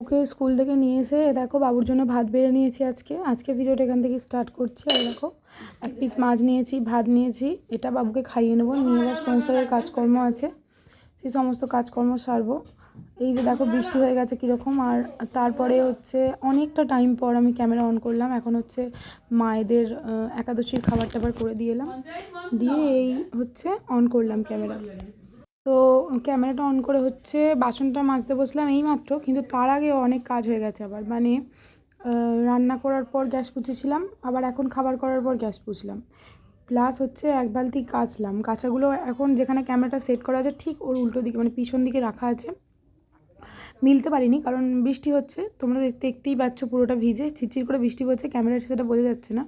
ওকে school থেকে নিয়ে এসে দেখো বাবুর জন্য ভাত বেড়ে নিয়েছি আজকে। আজকে ভিডিওটা এখান থেকে স্টার্ট করছি আর দেখো। এক পিস মাছ নিয়েছি, ভাত নিয়েছি, এটা বাবুকে খাইয়ে নেব। নিয়ে এবার সংসারের কাজকর্ম আছে, সেই সমস্ত কাজকর্ম সারবো। এই যে দেখো বৃষ্টি হয়ে গেছে কীরকম, আর তারপরে হচ্ছে অনেকটা টাইম পর আমি ক্যামেরা অন করলাম। এখন হচ্ছে মায়েদের একাদশীর খাবার টাবার করে দিয়ে এলাম। দিয়ে এই হচ্ছে অন করলাম ক্যামেরা তো ক্যামেরাটা অন করে হচ্ছে বাসনটা মাজতে বসলাম এই মাত্র কিন্তু তার আগে অনেক কাজ হয়ে গেছে আবার। মানে রান্না করার পর গ্যাস পুছেছিলাম, আবার এখন খাবার করার পর গ্যাস পুছলাম প্লাস হচ্ছে এক বালতি কাচলাম। কাঁচাগুলো এখন যেখানে ক্যামেরাটা সেট করা আছে, ঠিক ওর উল্টো দিকে মানে পিছন দিকে রাখা আছে। মিলতে পারিনি, কারণ বৃষ্টি হচ্ছে, তোমরা দেখতেই পাচ্ছ পুরোটা ভিজে ঝিরঝির করে বৃষ্টি পড়ছে ক্যামেরায় সেটা বোঝা যাচ্ছে না।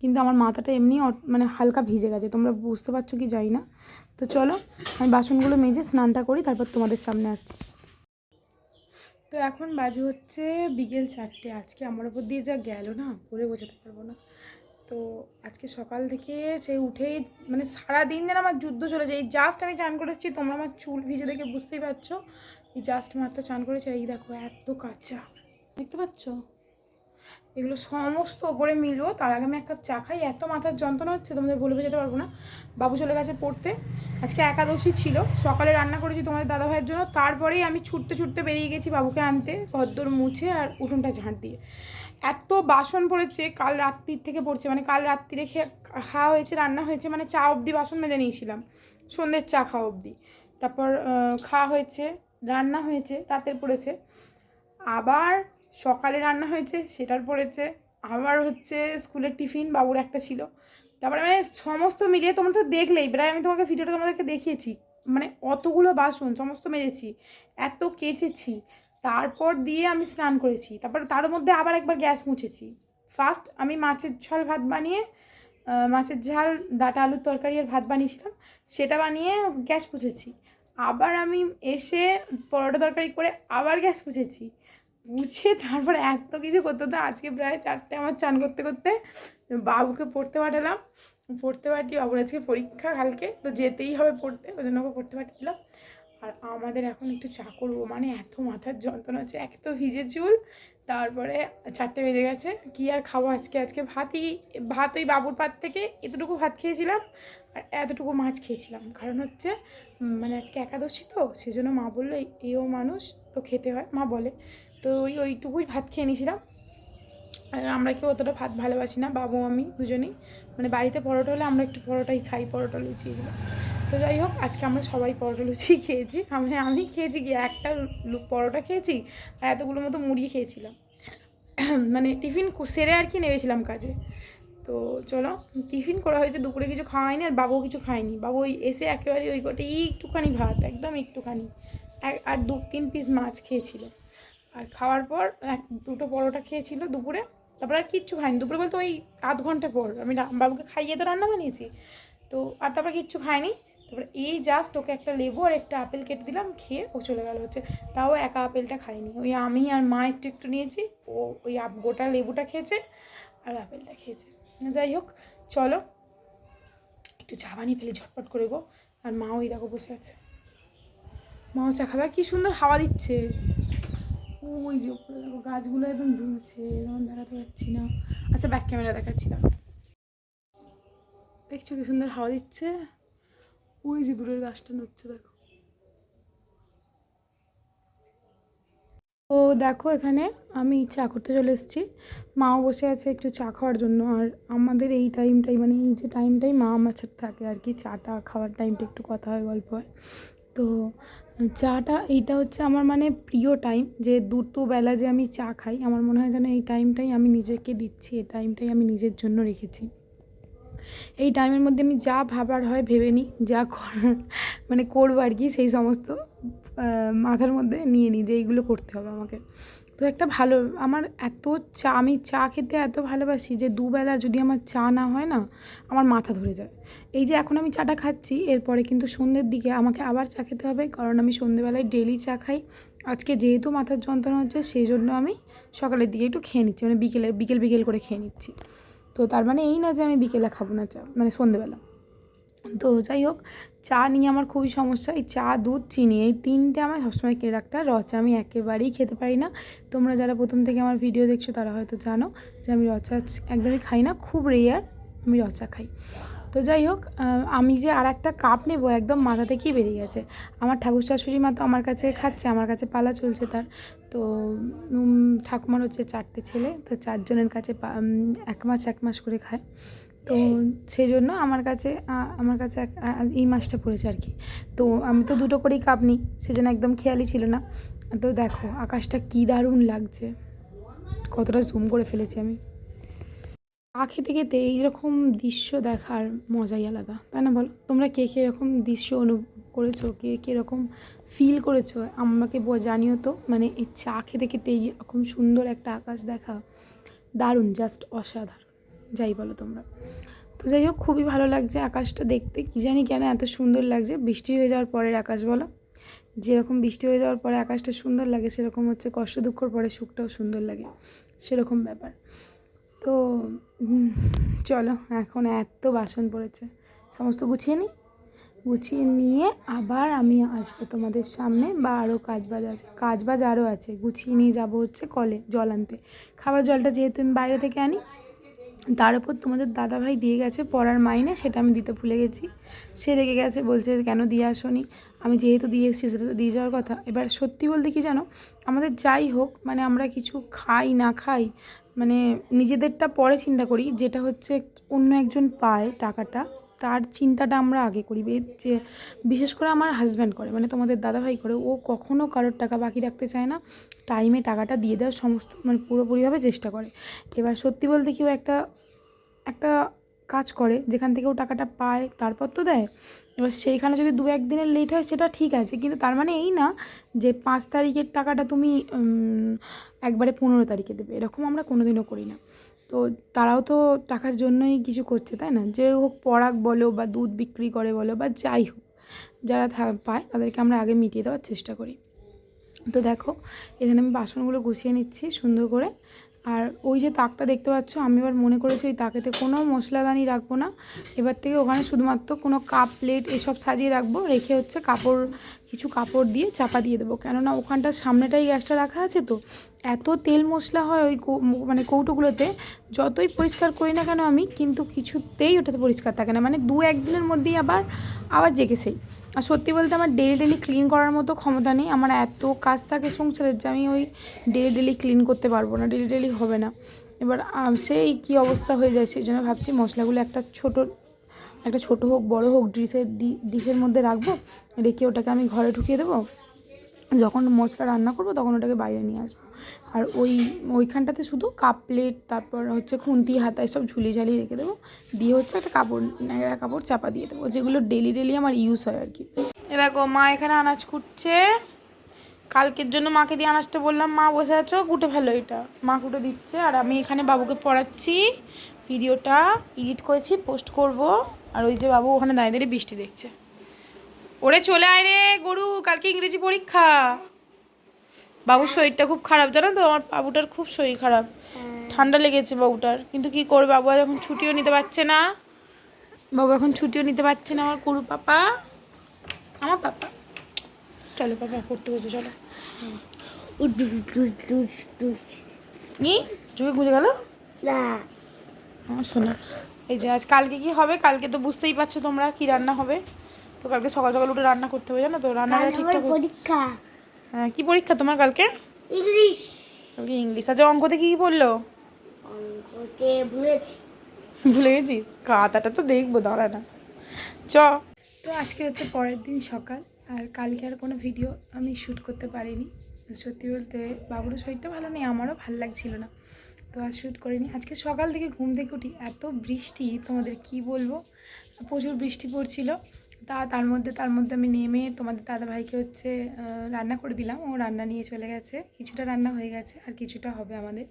কিন্তু আমার মাথাটা এমনি মানে হালকা ভিজে গেছে, তোমরা বুঝতে পারছ কি যাই না। তো চলো, আমি বাসনগুলো মেজে স্নানটা করি, তারপর তোমাদের সামনে আসছি। তো এখন বাজে হচ্ছে বিকেল চারটে, আজকে আমার ওপর দিয়ে যা গেল না বলে বোঝাতে পারব না। তো আজকে সকাল থেকে সে উঠেই মানে সারা দিন যেন আমার যুদ্ধ চলেছে এই জাস্ট আমি চান করেছি, তোমরা আমার চুল ভিজে দেখে বুঝতেই পারছ, এই জাস্ট মাত্র চান করেছে এই দেখো এত কাঁচা। দেখতে পাচ্ছ? এগুলো সমস্ত ওপরে মিলবো। তার আগে আমি এক কাপ চা খাই। এত মাথার যন্ত্রণা হচ্ছে, তোমাদের বলে বোঝাতে পারব না। বাবু চলে গেছে পড়তে। আজকে একাদশী ছিল। সকালে রান্না করেছি তোমাদের দাদা ভাইয়ের জন্য। তারপরেই আমি ছুটতে ছুটতে বেরিয়ে গেছি বাবুকে আনতে, ঘরদোর মুছে আর উঠোনটা ঝাঁট দিয়ে। এত বাসন পড়েছে, কাল রাত্রির থেকে পড়ছে। মানে কাল রাত্রিরে খেয়ে খাওয়া হয়েছে, রান্না হয়েছে মানে চা অবধি বাসন মেজে নিয়েছিলাম। সন্ধ্যের চা খাওয়া অবধি। তারপর খাওয়া হয়েছে, রান্না হয়েছে, রাতের পড়েছে। আবার সকালে রান্না হয়েছে, সেটার পড়েছে আবার হচ্ছে স্কুলের টিফিন, বাবুর একটা ছিল। তারপরে মানে সমস্ত মিলিয়ে তোমরা তো দেখলেই, প্রায় আমি তোমাকে ভিডিওটা তোমাদেরকে দেখিয়েছি। মানে অতগুলো বাসন সমস্ত মেজেছি, এত কেচেছি। তারপর দিয়ে আমি স্নান করেছি। তারপর তার মধ্যে আবার একবার গ্যাস মুছেছি। ফার্স্ট আমি মাছের ঝাল ভাত বানিয়ে মাছের ঝাল, ডাটা, আলুর তরকারি আর ভাত বানিয়েছিলাম, সেটা বানিয়ে গ্যাস পুছেছি আবার আমি এসে পরোটা তরকারি করে আবার গ্যাস পুছেছি মুছে তারপরে এত কিছু করতে হতো। আজকে প্রায় চারটে আমার চান করতে করতে বাবুকে পড়তে পাঠালাম। পড়তে পাঠিয়ে বাবুর আজকে পরীক্ষা কালকে, তো যেতেই হবে পড়তে, ওই জন্য ওকে পড়তে পাঠিয়েছিলাম আর আমাদের এখন একটু চা করব মানে এত মাথার যন্ত্রণা হচ্ছে, এক তো ভিজে চুল, তারপরে চারটে বেজে গেছে। কি আর খাব আজকে? আজকে ভাতই, ভাত ওই বাবুর পাত থেকে এতটুকু ভাত খেয়েছিলাম, আর এতটুকু মাছ খেয়েছিলাম। কারণ হচ্ছে মানে আজকে একাদশী তো, সেজন্য মা বলল এও মানুষ, তো খেতে হয়। মা বলে তো ওই ওইটুকুই ভাত খেয়ে নিয়েছিলাম। আর আমরা কেউ অতটা ভাত ভালোবাসি না, বাবু, আমি দুজনেই। মানে বাড়িতে পরোটা হলে আমরা একটু পরোটাই খাই, পরোটা লুচি এগুলো। তো যাই হোক, আজকে আমরা সবাই পরোটা লুচি খেয়েছি। আমি আমি খেয়েছি কি, একটা পরোটা খেয়েছি আর এতগুলো মতো মুড়ি খেয়েছিলাম। মানে টিফিন সেরে আর কি নেমেছিলাম কাজে। তো চলো, টিফিন করা হয়েছে, দুপুরে কিছু খাওয়াইনি আর বাবু কিছু খায়নি। বাবু ওই এসে একেবারে ওই গোটে একটুখানি ভাত, একদম একটুখানি। এক- আর দু, তিন পিস মাছ খেয়েছিল। আর খাওয়ার পর এক দুটো পরোটা খেয়েছিল দুপুরে। তারপর আর কিচ্ছু খাইনি। দুপুরে বলতে ওই আধ ঘণ্টা পর আমি বাবুকে খাইয়ে তো রান্না বানিয়েছি। তো আর তারপর কিচ্ছু খায়নি তারপরে এই জাস্ট ওকে একটা লেবু আর একটা আপেল কেটে দিলাম, খেয়ে ও চলে গেল হচ্ছে। তাও একা আপেলটা খাইনি। ওই আমি আর মা একটু একটু নিয়েছি। ও ওই গোটা লেবুটা খেয়েছে আর আপেলটা খেয়েছে। যাই হোক, চলো। একটু চা বানিয়ে ফেলি, ঝটপট করে গো। আর মাও ওই দেখো বসে আছে। মাও চা খাবে। কি সুন্দর হাওয়া দিচ্ছে। ওই যে উপরে দেখো গাছগুলো একদম দুলছে যেমন দেখাতে পারছি না। আচ্ছা ব্যাক ক্যামেরা দেখাচ্ছি না দেখছ কি সুন্দর হাওয়া দিচ্ছে? ওই যে দূরের গাছটা নড়ছে, দেখো। ও দেখো এখানে আমি চা করতে চলে এসেছি। মাও বসে আছে একটু চা খাওয়ার জন্য। আর আমাদের এই টাইমটাই মানে এই যে টাইমটাই মা আমার সাথে থাকে আর কি। চাটা খাওয়ার টাইমটা একটু কথা হয়, গল্প হয়। তো চাটা এইটা হচ্ছে আমার মানে প্রিয় টাইম যে দুটোবেলা যে আমি চা খাই, আমার মনে হয় যেন এই টাইমটাই আমি নিজেকে দিচ্ছি, এই টাইমটাই আমি নিজের জন্য রেখেছি। এই টাইমের মধ্যে আমি যা ভাবার হয় ভেবে নিই, যা মানে করব আর কি, সেই সমস্ত মাথার মধ্যে নিয়ে নিই যে এইগুলো করতে হবে আমাকে। তো একটা ভালো, আমার এত চা, আমি চা খেতে এত ভালোবাসি যে দুবেলা যদি আমার চা না হয় না, আমার মাথা ধরে যায়। এই যে এখন আমি চাটা খাচ্ছি, এরপরে কিন্তু সন্ধ্যের দিকে আমাকে আবার চা খেতে হবে, কারণ আমি সন্ধ্যেবেলায় ডেলি চা খাই। আজকে যেহেতু মাথার যন্ত্রণা হচ্ছে সেই জন্য আমি সকালের দিকে একটু খেয়ে নিচ্ছি মানে বিকেলে, বিকেল বিকেল করে খেয়ে নিচ্ছি। তো তার মানে এই না যে আমি বিকেলে খাব না চা মানে সন্ধ্যেবেলা। তো যাই হোক, চা নিয়ে আমার খুবই সমস্যা। এই চা, দুধ, চিনি, এই তিনটে আমার সবসময় কিনে রাখতে হয়। রচা আমি একেবারেই খেতে পারি না। তোমরা যারা প্রথম থেকে আমার ভিডিও দেখছ, তারা হয়তো জানো যে আমি রচা একদমই খাই না। খুব রেয়ার আমি রচা খাই। তো যাই হোক আমি যে আর একটা কাপ নেব একদম মাথা থেকেই বেরিয়ে গেছে। আমার ঠাকুর শাশুড়ি মা তো আমার কাছে খাচ্ছে, আমার কাছে পালা চলছে তার। তো ঠাকুমার হচ্ছে চারটে ছেলে, তো চারজনের কাছে এক মাস এক মাস করে খায়। তো সেই জন্য আমার কাছে আমার কাছে এই মাসটা পড়েছে আর কি। তো আমি তো দুটো করেই কাপ নিই, সেজন্য একদম খেয়ালই ছিল না। তো দেখো, আকাশটা কী দারুণ লাগছে। কতটা জুম করে ফেলেছি আমি। খেতে খেতে এইরকম দৃশ্য দেখার মজাই আলাদা, তাই না বলো? তোমরা কে কে এরকম দৃশ্য অনুভব করেছ? কে কীরকম ফিল করেছ? আমাকে জানিও তো মানে এই চা খেতে খেতে এইরকম সুন্দর একটা আকাশ দেখা দারুণ জাস্ট অসাধারণ, যাই বলো তোমরা। তো যাই হোক, খুবই ভালো লাগছে আকাশটা দেখতে। কী জানি কেন এত সুন্দর লাগছে। বৃষ্টি হয়ে যাওয়ার পরের আকাশ বলো। যেরকম বৃষ্টি হয়ে যাওয়ার পরে আকাশটা সুন্দর লাগে, সেরকম হচ্ছে কষ্ট দুঃখর পরে সুখটাও সুন্দর লাগে, সেরকম ব্যাপার। তো চলো, এখন এত বাসন পড়েছে। সমস্ত গুছিয়ে নিই গুছিয়ে নিয়ে আবার আমি আসব তোমাদের সামনে বা আরও কাজবাজ আছে। কাজবাজ আরও আছে। গুছিয়ে নিয়ে যাব হচ্ছে কলে জল আনতে। খাবার জলটা যেহেতু আমি বাইরে থেকে আনি, তার উপর তোমাদের দাদাভাই দিয়ে গেছে পড়ার মাইনে, সেটা আমি দিতে ভুলে গেছি। সে রেগে গেছে, বলছে কেন দিয়ে আসনি? আমি যেহেতু দিয়ে এসেছি সেটা তো দিয়ে যাওয়ার কথা। এবার সত্যি বলতে কি জানো? আমাদের যাই হোক মানে আমরা কিছু খাই, না খাই মানে নিজেদেরটা পরে চিন্তা করি, যেটা হচ্ছে অন্য একজন পায় টাকাটা, তার চিন্তাটা আমরা আগে করি। যে বিশেষ করে আমার হাজব্যান্ড করে মানে তোমাদের দাদাভাই করে, ও কখনও কারোর টাকা বাকি রাখতে চায় না। টাইমে টাকাটা দিয়ে দেওয়ার সমস্ত মানে পুরোপুরিভাবে চেষ্টা করে। এবার সত্যি বলতে কি ও একটা একটা কাজ করে, যেখান থেকে ও টাকাটা পায়, তারপর তো দেয়। এবার সেইখানে যদি দু একদিনের লেট হয়, সেটা ঠিক আছে। কিন্তু তার মানে এই না যে পাঁচ তারিখের টাকাটা তুমি একবারে পনেরো তারিখে দেবে। এরকম আমরা কোনোদিনও করি না। তো তারাও তো টাকার জন্যই কিছু করছে, তাই না? যে হোক পরাগ বলো বা দুধ বিক্রি করে বলো বা যাই হোক, যারা পায় তাদেরকে আমরা আগে মিটিয়ে দেওয়ার চেষ্টা করি। তো দেখো, এখানে আমি বাসনগুলো গুছিয়ে নিচ্ছি সুন্দর করে। আর ওই যে তাকটা দেখতে পাচ্ছ, আমি এবার মনে করেছি ওই তাকেতে কোনো মশলাদানি রাখব না। এবার থেকে ওখানে শুধুমাত্র কোনো কাপ, প্লেট এসব সাজিয়ে রাখব। রেখে হচ্ছে কাপড়, কিছু কাপড় দিয়ে চাপা দিয়ে দেবো। কেননা ওখানটার সামনেটাই গ্যাসটা রাখা আছে তো। এত তেল মশলা হয় ওই মানে কৌটোগুলোতে, যতই পরিষ্কার করি না কেন আমি, কিন্তু কিছুতেই ওটাতে পরিষ্কার থাকে না। মানে দু একদিনের মধ্যেই আবার আবার জেগে সেই আর সত্যি বলতে আমার ডেলি ডেলি ক্লিন করার মতো ক্ষমতা নেই। আমার এত কাজ থাকে সংসারের যে আমি ওই ডেলি ডেলি ক্লিন করতে পারব না ডেলি ডেলি হবে না। এবার সেই কী অবস্থা হয়ে যায় সেই জন্য ভাবছি মশলাগুলো একটা ছোট একটা ছোট হোক, বড় হোক, ডিশের ডিশের মধ্যে রাখব, রেখে ওটাকে আমি ঘরে ঢুকিয়ে দেবো। যখন মশলা রান্না করব, তখন ওটাকে বাইরে নিয়ে আসব। আর ওই, ওইখানটাতে শুধু কাপ প্লেট তারপর হচ্ছে খুন্তি, হাতা সব ঝুলিয়ে ঝালিয়ে রেখে দেবো। দিয়ে হচ্ছে একটা কাপড়, ন্যাড়া কাপড় চাপা দিয়ে দেবো, যেগুলো ডেলি ডেলি আমার ইউজ হয় আর কি। এ দেখো, মা এখানে আনাজ কুটছে। কালকের জন্য মাকে দিয়ে আনাজটা বললাম, মা বসে আছো, কুটে ফেলো এটা। মা কুটে দিচ্ছে, আর আমি এখানে বাবুকে পড়াচ্ছি। ভিডিওটা এডিট করেছি পোস্ট করব। আর ওই যে বাবু ওখানে দাঁড়িয়ে দাঁড়িয়ে বৃষ্টি দেখছে। ওরে চলে আয় রে গরু কালকে ইংরেজি পরীক্ষা। বাবুর শরীরটা খুব খারাপ জানো তো? আমার বাবুটার খুব শরীর খারাপ। ঠান্ডা লেগেছে বাবুটার। কিন্তু কি করবে? বাবু এখন ছুটিও নিতে পারছে না। বাবু এখন ছুটিও নিতে পারছে না আমার গরু পাপা। আমার পাপা। চলো পাপা পড়তে বসবে চলো। কি? চোখে গুঁজে গেল? না। আমার শোনা এই যে আজ কালকে কি হবে? কালকে তো বুঝতেই পারছ তোমরা কি রান্না হবে। তো কালকে সকাল সকাল উঠে রান্না করতে হবে জানো তো? রান্নাটা ঠিকঠাক পরীক্ষা। হ্যাঁ কি পরীক্ষা তোমার কালকে? ইংলিশ। কালকে ইংলিশ। আচ্ছা অঙ্কতে কি কি পড়ল? অঙ্কতে ভুলেছি। ভুলে গেছিস খাতাটা তো দেখব দাঁড়া না। চ। তো আজকে হচ্ছে পরের দিন সকাল আর কালকে আর কোনো ভিডিও আমি শ্যুট করতে পারিনি। সত্যি বলতে বাবুরও শরীরটা ভালো নেই আমারও ভালো লাগছিল না। তো আর শ্যুট করিনি। আজকে সকাল থেকে ঘুম থেকে উঠি এত বৃষ্টি তোমাদের কি বলব? প্রচুর বৃষ্টি পড়ছিল। তা তার মধ্যে তার মধ্যে আমি নেমে তোমাদের দাদাভাইকে হচ্ছে রান্না করে দিলাম। ও রান্না নিয়ে চলে গেছে। কিছুটা রান্না হয়ে গেছে আর কিছুটা হবে আমাদের।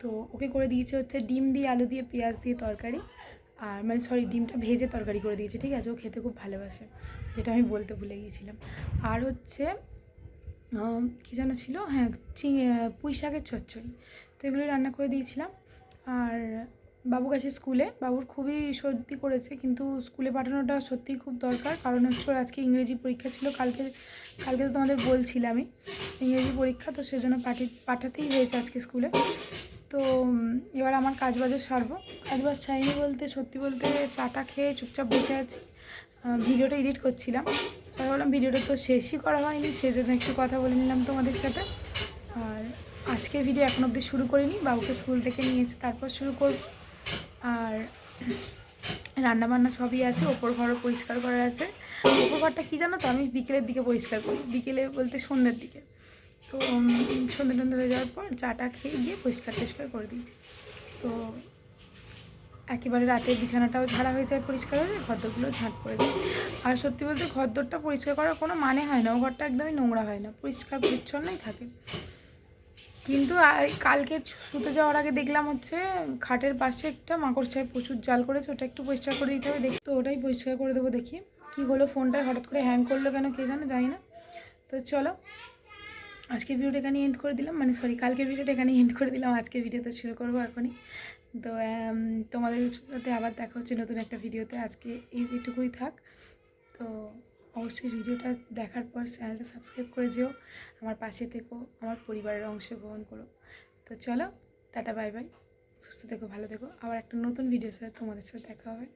তো ওকে করে দিয়েছে হচ্ছে ডিম দিয়ে আলু দিয়ে পেঁয়াজ দিয়ে তরকারি। আর মানে সরি ডিমটা ভেজে তরকারি করে দিয়েছে, ঠিক আছে? ও খেতে খুব ভালোবাসে, যেটা আমি বলতে ভুলে গিয়েছিলাম। আর হচ্ছে কী যেন ছিল? হ্যাঁ চিং পুঁই শাকের চচ্চড়ি। তো এগুলো রান্না করে দিয়েছিলাম। আর বাবু গেছে স্কুলে। বাবুর খুবই সর্দি করেছে, কিন্তু স্কুলে পাঠানোটা সত্যিই খুব দরকার। কারণ হচ্ছে আজকে ইংরেজি পরীক্ষা ছিল, কালকে কালকে তো তোমাদের বলছিলামই ইংরেজি পরীক্ষা, তো সেজন্য পাঠি, পাঠাতেই হয়েছে আজকে স্কুলে। তো এবার আমার কাজ বাজও সারবো। কাজ বাজ বলতে, সত্যি বলতে চাটা খেয়ে চুপচাপ বসে আছি। ভিডিওটা এডিট করছিলাম। তাই বললাম ভিডিওটা তো শেষই করা হয়নি, সেজন্য একটু কথা বলে নিলাম তোমাদের সাথে। আর আজকের ভিডিও এখন অবধি শুরু করিনি, বাবুকে স্কুল থেকে নিয়েছে তারপর শুরু করব। আর রান্নাবান্না সবই আছে, ওপর ঘরও পরিষ্কার করা আছে। ওপর ঘরটা কী জানো তো? আমি বিকেলের দিকে পরিষ্কার করি। বিকেলে বলতে সন্ধ্যের দিকে। তো সন্ধ্যে টন্ধে হয়ে যাওয়ার পর চাটা খেয়ে গিয়ে পরিষ্কার টরিষ্কার করে দিই। তো, একেবারে রাতে বিছানাটাও ঝাড়া হয়ে যায় পরিষ্কার হয়ে যায় ঘরদোরগুলো ঝাঁট পড়ে যায়। আর সত্যি বলতে ঘরদোরটা পরিষ্কার করার কোনো মানে হয় না। ও ঘরটা একদমই নোংরা হয় না। পরিষ্কার পরিচ্ছন্নই থাকে। কিন্তু কালকে শুতে যাওয়ার আগে দেখলাম হচ্ছে খাটের পাশে একটা মাকড় মাকড়সায় প্রচুর জাল করেছে, ওটা একটু পরিষ্কার করে দিতে হবে, দেখি তো ওটাই পরিষ্কার করে দেবো দেখি। কী হলো ফোনটা হঠাৎ করে হ্যাং করল কেন কে জানে, জানি না। তো চলো আজকে ভিডিওটা এখানে এন্ড করে দিলাম মানে সরি কালকের ভিডিওটা এখানে এন্ড করে দিলাম আজকে ভিডিওতে শুরু করব এখনই। তো তোমাদের সাথে আবার দেখা হচ্ছে নতুন একটা ভিডিওতে আজকে এই এইটুকুই থাক। তো অবশ্যই ভিডিওটা দেখার পর চ্যানেলটা সাবস্ক্রাইব করে যেও, আমার পাশে থেকো, আমার পরিবারের অংশগ্রহণ করো। তো চলো, টাটা, বাই বাই, সুস্থ থেকো, ভালো থেকো। আবার একটা নতুন ভিডিওর সাথে তোমাদের সাথে দেখা হবে।